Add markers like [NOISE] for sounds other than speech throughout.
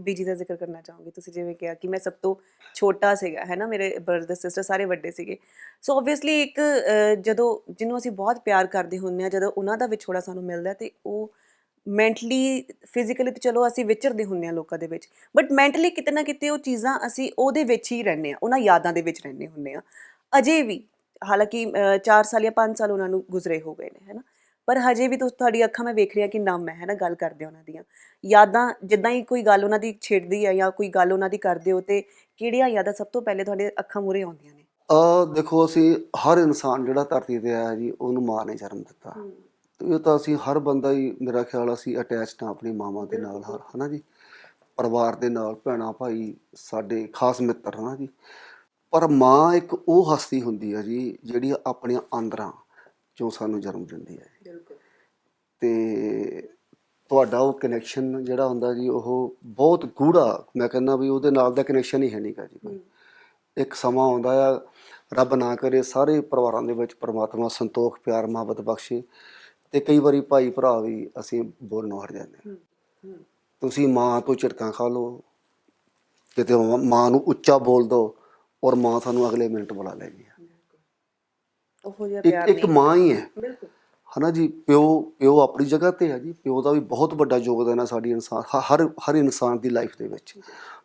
ਬੀਜੀ ਦਾ ਜ਼ਿਕਰ ਕਰਨਾ ਚਾਹੂੰਗੀ। ਤੁਸੀਂ ਜਿਵੇਂ ਕਿਹਾ ਕਿ ਮੈਂ ਸਭ ਤੋਂ ਛੋਟਾ ਸੀਗਾ, ਹੈ ਨਾ? ਮੇਰੇ ਬ੍ਰਦਰ ਸਿਸਟਰ ਸਾਰੇ ਵੱਡੇ ਸੀਗੇ। ਸੋ ਆਬਵੀਅਸਲੀ ਇੱਕ ਜਦੋਂ ਜਿਹਨੂੰ ਅਸੀਂ ਬਹੁਤ ਪਿਆਰ ਕਰਦੇ ਹੁੰਦੇ ਆ ਜਦੋਂ ਉਹਨਾਂ ਦਾ ਵਿਛੋੜਾ ਸਾਨੂੰ ਮਿਲਦਾ ਤੇ ਉਹ ਮੈਂਟਲੀ ਫਿਜ਼ੀਕਲੀ ਤੇ ਚਲੋ ਅਸੀਂ ਵਿਚਰਦੇ ਹੁੰਦੇ ਆ ਲੋਕਾਂ ਦੇ ਵਿੱਚ। ਬਟ ਮੈਂਟਲੀ ਕਿਤੇ ਨਾ ਕਿਤੇ ਉਹ ਚੀਜ਼ਾਂ ਅਸੀਂ ਉਹਦੇ ਵਿੱਚ ਹੀ ਰਹਿੰਦੇ ਆ ਉਹਨਾਂ ਯਾਦਾਂ ਦੇ ਵਿੱਚ ਰਹਿੰਦੇ ਹੁੰਦੇ ਆ ਅਜੇ ਵੀ, ਹਾਲਾਂਕਿ 4 ਸਾਲ ਜਾਂ 5 ਸਾਲ ਉਹਨਾਂ ਨੂੰ ਗੁਜ਼ਰੇ ਹੋ ਗਏ ਨੇ, ਹੈ ਨਾ? ਪਰ ਹਜੇ ਵੀ ਤੁਸ- ਤੁਹਾਡੀ ਅੱਖਾਂ ਮੈਂ ਵੇਖ ਰਹੀ ਕਿ ਨਾਮ ਹੈ ਹੈ ਨਾ ਗੱਲ ਕਰਦੇ ਆ ਉਹਨਾਂ ਦੀਆਂ। ਯਾਦਾਂ ਜਿੱਦਾਂ ਹੀ ਕੋਈ ਗੱਲ ਉਹਨਾਂ ਦੀ ਛਿੜਦੀ ਹੈ ਜਾਂ ਕੋਈ ਗੱਲ ਉਹਨਾਂ ਦੀ ਕਰਦੇ ਹੋ ਤੇ ਕਿਹੜੀਆਂ ਯਾਦਾਂ ਸਭ ਤੋਂ ਪਹਿਲੇ ਤੁਹਾਡੇ ਅੱਖਾਂ ਮੂਹਰੇ ਆਉਂਦੀਆਂ ਨੇ? ਆ ਦੇਖੋ ਅਸੀਂ ਹਰ ਇਨਸਾਨ ਜਿਹੜਾ ਧਰਤੀ ਤੇ ਆਇਆ ਜੀ ਉਹਨੂੰ ਮਾਂ ਨੇ ਜਨਮ ਦਿੱਤਾ। ਤੇ ਇਹ ਤਾਂ ਅਸੀਂ ਹਰ ਬੰਦਾ ਹੀ ਮੇਰਾ ਖਿਆਲ ਅਸੀਂ ਅਟੈਚਡ ਹਾਂ ਆਪਣੀ ਮਾਵਾਂ ਦੇ ਨਾਲ ਹਰ ਹਨਾ ਜੀ ਪਰਿਵਾਰ ਦੇ ਨਾਲ ਭੈਣਾਂ ਭਾਈ ਸਾਡੇ ਖਾਸ ਮਿੱਤਰ ਹਨਾ ਜੀ। ਪਰ ਮਾਂ ਇੱਕ ਉਹ ਹਸਤੀ ਹੁੰਦੀ ਹੈ ਜੀ ਜਿਹੜੀ ਆਪਣੀਆਂ ਆਂਦਰਾਂ ਚੋਂ ਸਾਨੂੰ ਜਨਮ ਦਿੰਦੀ ਹੈ। ਬਿਲਕੁਲ। ਤੇ ਤੁਹਾਡਾ ਉਹ ਕਨੈਕਸ਼ਨ ਜਿਹੜਾ ਹੁੰਦਾ ਜੀ ਉਹ ਬਹੁਤ ਗੂੜਾ ਮੈਂ ਕਹਿੰਦਾ ਵੀ ਉਹਦੇ ਨਾਲ ਦਾ ਕਨੈਕਸ਼ਨ ਹੀ ਹੈ ਨਹੀਂਗਾ ਜੀ ਕੋਈ। ਇੱਕ ਸਮਾਂ ਆਉਂਦਾ ਆ ਰੱਬ ਨਾ ਕਰੇ ਸਾਰੇ ਪਰਿਵਾਰਾਂ ਦੇ ਵਿੱਚ ਪ੍ਰਮਾਤਮਾ ਸੰਤੋਖ ਪਿਆਰ ਮੁਹੱਬਤ ਬਖਸ਼ੇ। ਤੇ ਕਈ ਵਾਰੀ ਭਾਈ ਭਰਾ ਵੀ ਅਸੀਂ ਬੋਲਣੋਂ ਹਟ ਜਾਂਦੇ। ਹਾਂ ਤੁਸੀਂ ਮਾਂ ਤੋਂ ਝਟਕਾਂ ਖਾ ਲਓ ਕਿਤੇ ਮਾਂ- ਨੂੰ ਉੱਚਾ ਬੋਲ ਦਿਓ ਔਰ ਮਾਂ ਤੁਹਾਨੂੰ ਅਗਲੇ ਮਿੰਟ ਬੁਲਾ ਲੈਗੀ ਉਹੋ ਜਿਹਾ ਇੱਕ ਪਿਆਰ ਇੱਕ ਨਹੀਂ ਮਾਂ ਹੀ ਹੈ। ਬਿਲਕੁਲ। ਹਨਾ ਜੀ ਪਿਓ ਪਿਓ ਆਪਣੀ ਜਗ੍ਹਾ ਤੇ ਹੈ ਜੀ ਪਿਓ ਦਾ ਵੀ ਬਹੁਤ ਵੱਡਾ ਯੋਗਦਾਨ ਹੈ ਸਾਡੀ ਇਨਸਾਨ ਹਰ ਹਰ ਇਨਸਾਨ ਦੀ ਲਾਈਫ ਦੇ ਵਿੱਚ।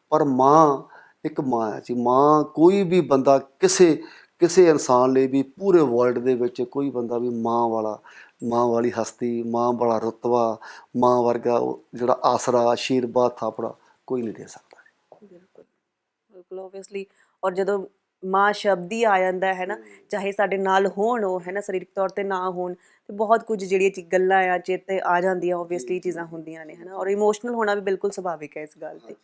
ਪਰ ਮਾਂ ਇੱਕ ਮਾਂ ਹੈ ਜੀ ਮਾਂ ਕੋਈ ਵੀ ਬੰਦਾ ਕਿਸੇ ਕਿਸੇ ਇਨਸਾਨ ਲਈ ਵੀ ਪੂਰੇ ਵਰਲਡ ਦੇ ਵਿੱਚ ਕੋਈ ਬੰਦਾ ਵੀ ਮਾਂ ਵਾਲਾ ਮਾਂ ਵਾਲੀ ਹਸਤੀ ਮਾਂ ਵਾਲਾ ਰਤਬਾ ਮਾਂ ਵਰਗਾ ਜਿਹੜਾ ਆਸਰਾ ਆਸ਼ੀਰਵਾਦ ਥਾਪੜਾ ਕੋਈ ਨਹੀਂ ਦੇ ਸਕਦਾ। ਬਿਲਕੁਲ। ਬਿਲਕੁਲ। ਆਬਵੀਅਸਲੀ ਔਰ ਜਦੋਂ ਮਾਂ ਸ਼ਬਦ ਹੀ ਆ ਜਾਂਦਾ ਹੈ ਨਾ ਚਾਹੇ ਸਾਡੇ ਨਾਲ ਹੋਣ ਉਹ ਹੈ ਨਾ ਸਰੀਰਕ ਤੌਰ ਤੇ ਨਾ ਹੋਣ ਤੇ ਬਹੁਤ ਕੁਝ ਜਿਹੜੀਆਂ ਚੀ ਗੱਲਾਂ ਆ ਚੇਤੇ ਆ ਜਾਂਦੀਆਂ ਆਬਵੀਅਸਲੀ ਚੀਜ਼ਾਂ ਹੁੰਦੀਆਂ ਨੇ ਹੈ ਨਾ ਔਰ ਇਮੋਸ਼ਨਲ ਹੋਣਾ ਵੀ ਬਿਲਕੁਲ ਸੁਭਾਵਿਕ ਹੈ ਇਸ ਗੱਲ ਤੇ।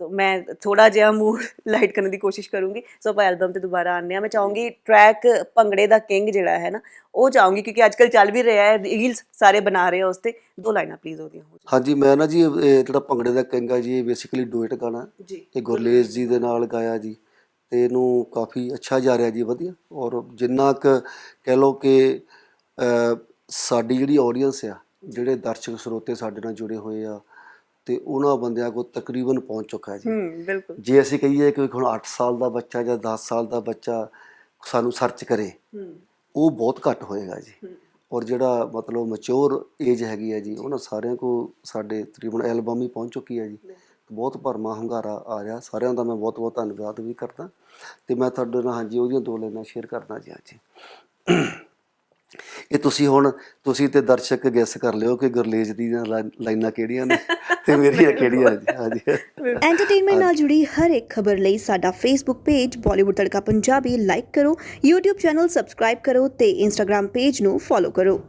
ਸੋ ਮੈਂ ਥੋੜਾ ਜਿਹਾ ਮੂਡ ਲਾਈਟ [LAUGHS] ਕਰਨ ਦੀ ਕੋਸ਼ਿਸ਼ ਕਰੂੰਗੀ। ਸੋ ਆਪਾਂ ਐਲਬਮ ਤੇ ਦੁਬਾਰਾ ਆਉਂਦੇ ਆ ਮੈਂ ਚਾਹੂੰਗੀ ਟਰੈਕ ਭੰਗੜੇ ਦਾ ਕਿੰਗ ਜਿਹੜਾ ਹੈ ਨਾ ਉਹ ਚਾਹੂੰਗੀ ਕਿਉਂਕਿ ਅੱਜਕੱਲ ਚੱਲ ਵੀ ਰਿਹਾ ਹੈ ਰੀਲਸ ਸਾਰੇ ਬਣਾ ਰਹੇ ਆ ਉਸ ਤੇ। ਦੋ ਲਾਈਨਾਂ ਪਲੀਜ਼ ਉਹਦੀਆਂ ਹੋ ਹਾਂਜੀ ਮੈਂ ਨਾ ਜੀ ਇਹ ਜਿਹੜਾ ਭੰਗੜੇ ਦਾ ਕਿੰਗ ਆ ਜੀ ਇਹ ਬੇਸਿਕਲੀ ਡੁਇਟ ਗਾਣਾ। ਜੀ। ਇਹ ਗੁਰਲੇਸ ਜੀ ਦੇ ਨਾਲ ਗਾਇਆ ਜੀ। ਤੇ ਇਹਨੂੰ ਕਾਫੀ ਅੱਛਾ ਜਾ ਰਿਹਾ ਜੀ ਵਧੀਆ। ਔਰ ਜਿੰਨਾ ਕੁ ਕਹਿ ਲਓ ਕਿ ਸਾਡੀ ਜਿਹੜੀ ਆਡੀਅנס ਆ ਜਿਹੜੇ ਦਰਸ਼ਕ ਸਰੋਤੇ ਸਾਡੇ ਨਾਲ ਜੁੜੇ ਹੋਏ ਆ ਤੇ ਉਹਨਾਂ ਬੰਦਿਆਂ ਕੋਲ ਤਕਰੀਬਨ ਪਹੁੰਚ ਚੁੱਕਾ ਹੈ ਜੀ। ਹੂੰ ਬਿਲਕੁਲ। ਜੇ ਅਸੀਂ ਕਹੀਏ ਕਿ ਹੁਣ 8 ਸਾਲ ਦਾ ਬੱਚਾ ਜਾਂ 10 ਸਾਲ ਦਾ ਬੱਚਾ ਸਾਨੂੰ ਸਰਚ ਕਰੇ ਹੂੰ। ਉਹ ਬਹੁਤ ਘੱਟ ਹੋਏਗਾ ਜੀ। ਔਰ ਜਿਹੜਾ ਮਤਲਬ ਮੈਚੁਰ ਏਜ ਹੈਗੀ ਹੈ ਜੀ ਉਹਨਾਂ ਸਾਰਿਆਂ ਕੋ ਸਾਡੇ ਤਕਰੀਬਨ ਐਲਬਮ ਹੀ ਪਹੁੰਚ ਚੁੱਕੀ ਹੈ ਜੀ। ਬਹੁਤ ਭਰਮਾ ਹੰਗਾਰਾ ਆ ਰਿਹਾ। ਸਾਰਿਆਂ ਦਾ ਮੈਂ ਬਹੁਤ ਬਹੁਤ ਧੰਨਵਾਦ ਵੀ ਕਰਦਾ ਤੇ ਮੈਂ ਤੁਹਾਡੇ ਨਾਲ ਹਾਂਜੀ ਉਹਦੀਆਂ ਦੋ ਲਾਈਨਾਂ ਸ਼ੇਅਰ ਕਰਨਾ ਜੀ ਅੱਜ। ਇਹ ਤੁਸੀਂ ਹੁਣ ਤੁਸੀਂ ਤੇ ਦਰਸ਼ਕ ਗੈਸ ਕਰ ਲਿਓ ਕਿ ਗੁਰਲੇਜ ਦੀਆਂ ਲਾਈ- ਲਾਈਨਾਂ ਕਿਹੜੀਆਂ ਨੇ ਤੇ [LAUGHS] ਮੇਰੀਆਂ ਕਿਹੜੀਆਂ ਨੇ? ਹਾਂਜੀ। ਐਂਟਰਟੇਨਮੈਂਟ ਨਾਲ ਜੁੜੀ ਹਰ ਇੱਕ ਖਬਰ ਲਈ ਸਾਡਾ Facebook page Bollywood Tadka Punjabi like ਕਰੋ YouTube ਚੈਨਲ ਸਬਸਕ੍ਰਾਈਬ ਕਰੋ ਤੇ Instagram ਪੇਜ ਨੂੰ ਫੋਲੋ ਕਰੋ।